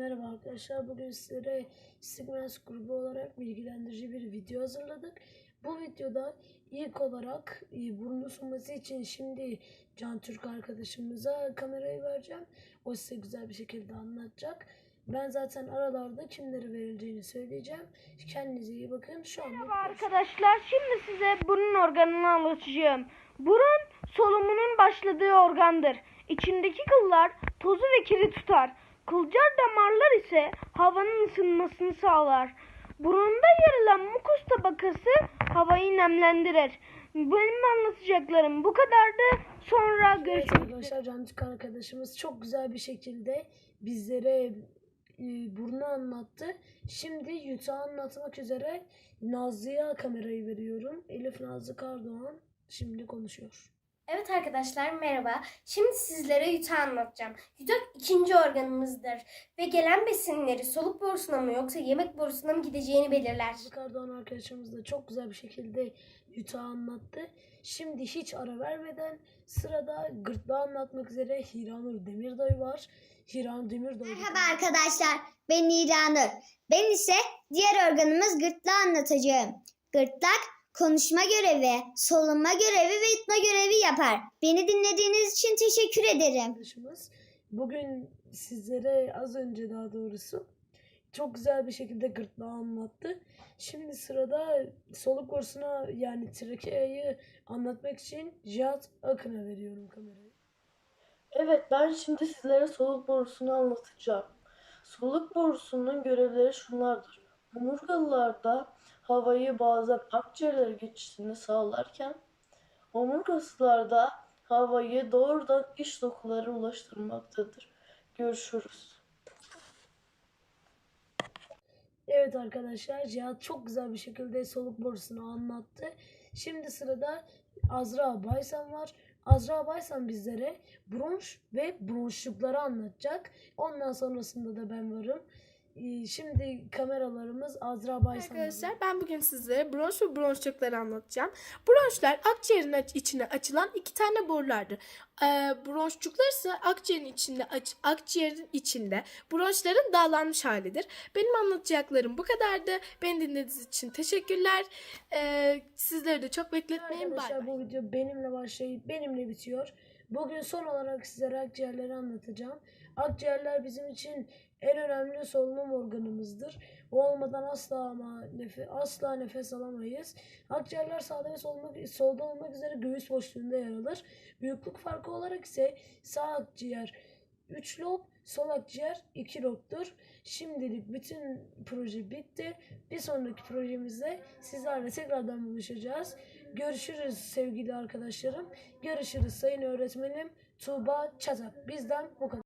Merhaba arkadaşlar. Bugün sizlere Sigmens grubu olarak bilgilendirici bir video hazırladık. Bu videoda ilk olarak e, burnu sunması için şimdi Can Türk arkadaşımıza kamerayı vereceğim. O size güzel bir şekilde anlatacak. Ben zaten aralarda kimlere verileceğini söyleyeceğim. Kendinize iyi bakın. Şu anda Merhaba arkadaşlar. Şimdi size burun organını anlatacağım. Burun solumunun başladığı organdır. İçindeki kıllar tozu ve kiri tutar. Kılcal damarlar ise havanın ısınmasını sağlar. Burunda yer alan mukus tabakası havayı nemlendirir. Benim anlatacaklarım bu kadardı. Sonra Evet görüşürüz. arkadaşlar Can Türk arkadaşımız çok güzel bir şekilde bizlere e, burnu anlattı. Şimdi yutağı anlatmak üzere Nazlı'ya kamerayı veriyorum. Elif Nazlı Kardoğan şimdi konuşuyor. Evet arkadaşlar merhaba. Şimdi sizlere yutağı anlatacağım. Yutak ikinci organımızdır ve gelen besinleri soluk borusuna mı yoksa yemek borusuna mı gideceğini belirler. Kardoğan arkadaşımız da çok güzel bir şekilde yutağı anlattı. Şimdi hiç ara vermeden sırada gırtlağı anlatmak üzere Hiranur Demirdoy var. Hiranur Demirdoy. Merhaba arkadaşlar, ben İranur. Ben ise diğer organımız gırtlağı anlatacağım. Gırtlak konuşma görevi, solunma görevi ve yutma görevi yapar. Beni dinlediğiniz için teşekkür ederim. arkadaşımız bugün sizlere az önce daha doğrusu çok güzel bir şekilde gırtlağı anlattı. Şimdi sırada soluk borusuna yani trakeayı anlatmak için Cihat Akın'a veriyorum kamerayı. Evet, ben şimdi sizlere soluk borusunu anlatacağım. Soluk borusunun görevleri şunlardır. Omurgalılarda havayı bazen akciğerlere geçişini sağlarken, omurgasızlarda havayı doğrudan iç dokulara ulaştırmaktadır. Görüşürüz. Evet arkadaşlar Cihat çok güzel bir şekilde soluk borusunu anlattı. Şimdi sırada Azra Baysan var. Azra Baysan bizlere bronş ve bronşlukları anlatacak. Ondan sonrasında da ben varım. Ee, Şimdi kameralarımız Azra Baysan. Arkadaşlar ben bugün sizlere bronş ve bronşlukları anlatacağım. Bronşlar akciğerin içine açılan iki tane borulardır. Ee, bronşluklar ise akciğerin içinde aç- akciğerin içinde bronşların dağlanmış halidir. Benim anlatacaklarım bu kadardı. Beni dinlediğiniz için teşekkürler. Ee, sizleri de çok bekletmeyin. Arkadaşlar bay. bu video benimle başlayıp benimle bitiyor. Bugün son olarak sizlere akciğerleri anlatacağım. Akciğerler bizim için en önemli solunum organımızdır. O olmadan asla ama nefe, asla nefes alamayız. Akciğerler sağda ve solmak, solda olmak üzere göğüs boşluğunda yer alır. Büyüklük farkı olarak ise sağ akciğer 3 lob, sol akciğer 2 lobdur. Şimdilik bütün proje bitti. Bir sonraki projemizde sizlerle tekrardan buluşacağız. Görüşürüz sevgili arkadaşlarım. Görüşürüz sayın öğretmenim Tuğba Çatak. Bizden bu kadar.